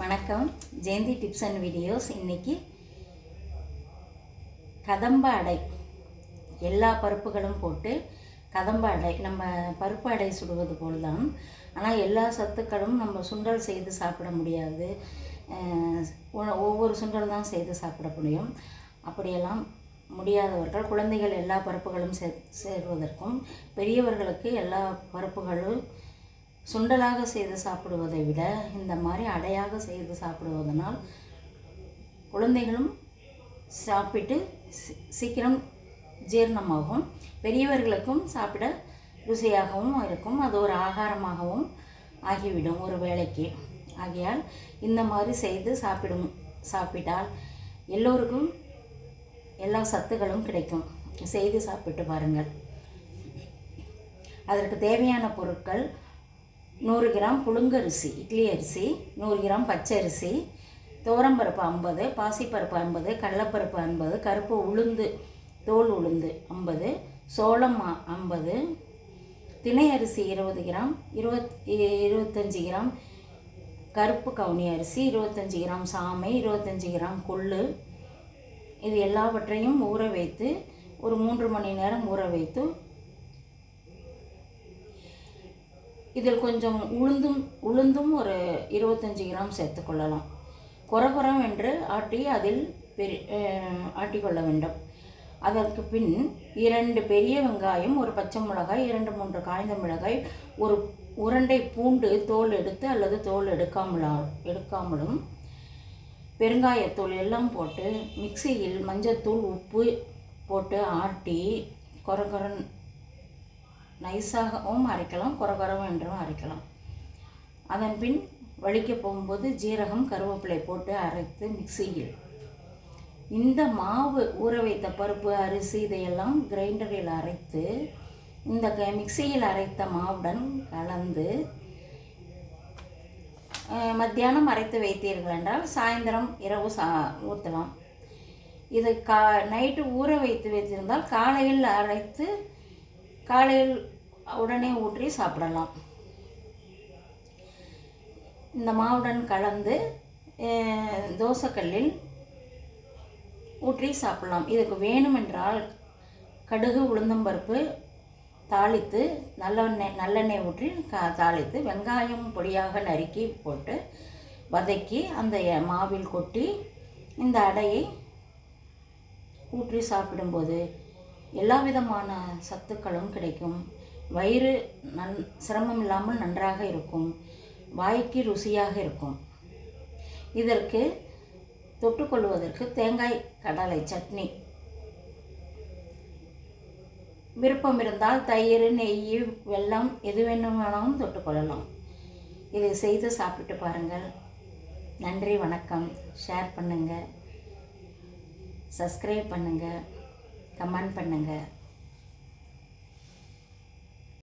வணக்கம். Jayanthi tips and videos. இன்னைக்கு கதம்ப அடை. எல்லா பருப்புகளும் போட்டு கதம்ப அடை. நம்ம பருப்பு அடை சுடுவது போல் தான் ஆனால் எல்லா சத்துக்களும் நம்ம சுண்டல் செய்து சாப்பிட முடியாது. ஒவ்வொரு சுண்டல் தான் செய்து சாப்பிட முடியும். அப்படியெல்லாம் முடியாதவர்கள் குழந்தைகள் எல்லா பருப்புகளும் சே சேர்வதற்கும் பெரியவர்களுக்கு எல்லா பருப்புகளும் சுண்டலாக செய்து சாப்பிடுவதை விட இந்த மாதிரி அடையாக செய்து சாப்பிடுவதனால் குழந்தைகளும் சாப்பிட்டு சீக்கிரம் ஜீரணமாகும். பெரியவர்களுக்கும் சாப்பிட ருசியாகவும் இருக்கும். அது ஒரு ஆகாரமாகவும் ஆகிவிடும் ஒரு வேலைக்கு ஆகையால் இந்த மாதிரி செய்து சாப்பிடும் சாப்பிட்டால் எல்லோருக்கும் எல்லா சத்துக்களும் கிடைக்கும். செய்து சாப்பிட்டு பாருங்கள். அதற்கு தேவையான பொருட்கள் நூறு கிராம் புழுங்கரிசி இட்லி அரிசி நூறு கிராம் பச்சை அரிசி துவரம்பருப்பு ஐம்பது பாசிப்பருப்பு ஐம்பது கடலப்பருப்பு ஐம்பது கருப்பு உளுந்து தோல் உளுந்து ஐம்பது சோளம் ஐம்பது திணை அரிசி இருபது கிராம் இருபத் இருபத்தஞ்சி கிராம் கருப்பு கவுனி அரிசி இருபத்தஞ்சி கிராம் சாமை இருபத்தஞ்சி கிராம் கொள்ளு. இது எல்லாவற்றையும் ஊற வைத்து ஒரு மூன்று மணி நேரம் ஊற வைத்து இதில் கொஞ்சம் உளுந்தும் உளுந்தும் ஒரு இருபத்தஞ்சி கிராம் சேர்த்துக்கொள்ளலாம் குறகுறம் என்று ஆட்டி அதில் பெரி ஆட்டிக்கொள்ள வேண்டும். அதற்கு பின் இரண்டு பெரிய வெங்காயம் ஒரு பச்சை மிளகாய் இரண்டு மூன்று காய்ந்த மிளகாய் ஒரு உருண்டை பூண்டு தோல் எடுத்து அல்லது தோல் எடுக்காமலா எடுக்காமலும் பெருங்காயத்தூள் எல்லாம் போட்டு மிக்சியில் மஞ்சத்தூள் உப்பு போட்டு ஆட்டி கொரகொரன் நைஸாகவும் அரைக்கலாம் கொரகொரம் என்றும் அரைக்கலாம். அதன் பின் வலிக்க போகும்போது ஜீரகம் கருவேப்பிலை போட்டு அரைத்து மிக்சியில். இந்த மாவு ஊற வைத்த பருப்பு அரிசி இதையெல்லாம் கிரைண்டரில் அரைத்து இந்த க- மிக்சியில் அரைத்த மாவுடன் கலந்து மத்தியானம் அரைத்து வைத்தீர்கள் என்றால் சாயந்தரம் இரவு சா ஊற்றலாம். இது கா நைட்டு ஊற வைத்து வைத்திருந்தால் காலையில் அரைத்து காலையில் உடனே ஊற்றி சாப்பிடலாம். இந்த மாவுடன் கலந்து தோசைக்கல்லில் ஊற்றி சாப்பிடலாம். இதுக்கு வேணுமென்றால் கடுகு உளுந்தம்பருப்பு தாளித்து நல்லெண்ணெய் நல்லெண்ணெய் ஊற்றி கா தாளித்து வெங்காயம் பொடியாக நறுக்கி போட்டு வதக்கி அந்த மாவில் கொட்டி இந்த அடையை ஊற்றி சாப்பிடும்போது எல்லா விதமான சத்துக்களும் கிடைக்கும். வயிறு நன் சிரமம் இல்லாமல் நன்றாக இருக்கும். வாய்க்கு ருசியாக இருக்கும். இதற்கு தொட்டுக்கொள்வதற்கு தேங்காய் கடலை சட்னி. விருப்பம் இருந்தால் தயிர் நெய் வெல்லம் எது வேணுமானாலும் தொட்டுக்கொள்ளலாம் இதை செய்து சாப்பிட்டு பாருங்கள். நன்றி வணக்கம். ஷேர் பண்ணுங்கள் சப்ஸ்கிரைப் பண்ணுங்கள் கமெண்ட் பண்ணுங்கள்